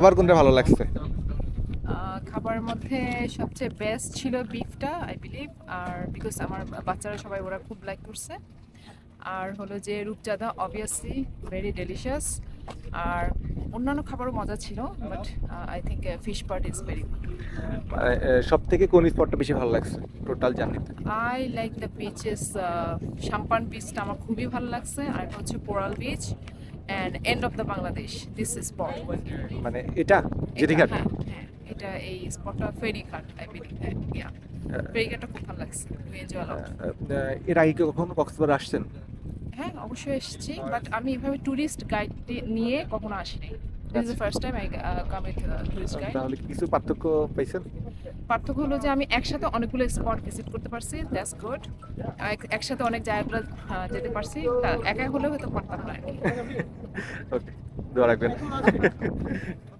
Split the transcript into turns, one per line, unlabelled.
আবার কোনটা ভালো লাগছে?
খাবারের মধ্যে সবচেয়ে বেস্ট ছিল বিফটা আই বিলিভ আর বিকজ আমার বাচ্চারা সবাই ওরা খুব লাইক করছে। আর হলো যে রূপচাঁদা অবভিয়াসলি ভেরি ডেলিশিয়াস আর অন্যান্য খাবারও মজা ছিল but I think fish part is very good
সব থেকে কোন স্পটটা বেশি ভালো লাগছে টোটাল জার্নিতে
I like the beaches Sampan বিচটা আমার খুবই ভালো লাগছে আর হচ্ছে Poral beach and end of the Bangladesh this spot
মানে এটা? জেটিঘাট
হ্যাঁ হ্যাঁ এটা এই স্পটটা ফেরিঘাট আই বিলিভ ইয়া ফেরিঘাটটা খুব ভালো লাগছে এনজয় লট
এর আগে কখনো কক্সবাজার আসছেন?
হ্যাঁ অবশ্যই এসেছি বাট আমি এভাবে ট্যুরিস্ট গাইড নিয়ে কখনো আসিনি। This is the first time I come with tourist guide
তাহলে কিছু পার্থক্য পাইছেন?
পার্থক্য হলো যে আমি একসাথে অনেকগুলো স্পট ভিজিট করতে পারছি দ্যাটস গুড একসাথে অনেক জায়গাগুলো যেতে পারছি একা হলেও হয়তো পারতাম না আর কি।
Toda la.